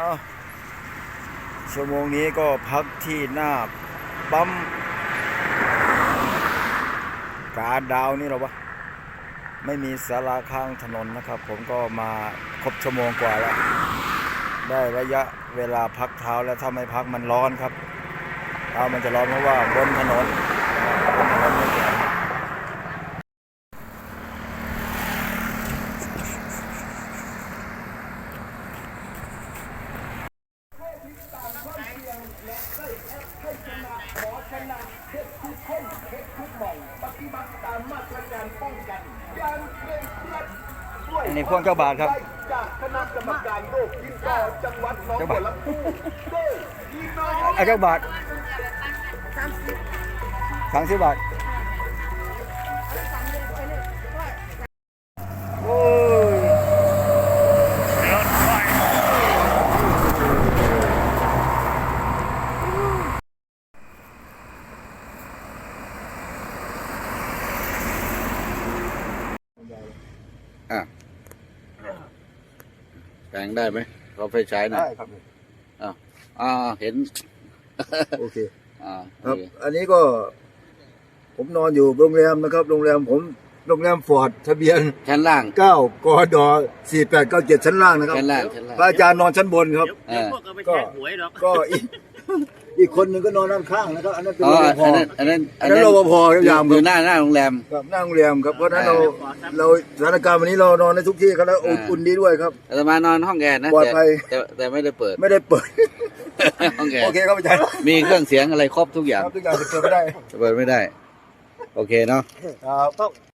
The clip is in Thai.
อ้าชั่วโมงนี้ก็พักที่หน้าปั๊มกาดาวนี่หรอวะ ไม่มีสาราข้างถนนนะครับ ผมก็มาครบชั่วโมงกว่าแล้ว ได้ระยะเวลาพักเท้าแล้วถ้าไม่พักมันร้อนครับเท้ามันจะร้อนเพราะว่าบนถนนไม่แข็ง อันนี้พวงเจ้าบาทครับ จากคณะกรรมการโรคติดต่อจังหวัดหนองบัวลำพูได้พี่น้อง เอาเจ้าบาทสามสิบบาท อะแปลงได้ไหมเราไฟฉายหนะได้ครับ อ่าเห็น โอเค อ่าครับโอเคอันนี้ก็ ผมนอนอยู่โรงแรมนะครับ โรงแรมผม โรงแรมฟอร์ดทะเบียน ชั้นล่าง 9 กด 4897 ชั้นล่างนะครับชั้นล่างชั้นล่าง พระอาจารย์นอนชั้นบนครับอ่าก็ก็อีกอีก คนหนึ่งก็นอนด้านข้างนะครับ อันนั้นเป็นอ๋อรปภอันนั้นอันนั้นอันนั้นรปภครับยามอครัยู่บหน้าหน้าโรงแรม ครับนั่งโรงแรมครับเพราะฉะนั้นเราอ่าเราสถานการณ์วันนี้เรานอนในทุกที่ครับแล้วอุ่นอ่า อุ่นดีด้วยครับ อาตมานอนห้องแอร์นะปลอดภัยแต่แต่แต่ไม่ได้เปิด ไม่ได้เปิด ห้องแอร์โอเคครับอาจารย์มีเครื่องเสียงอะไรครบทุกอย่างครับทุกอย่างจะเปิดไม่ได้เปิดไม่ได้ โอเคเนาะ ครับ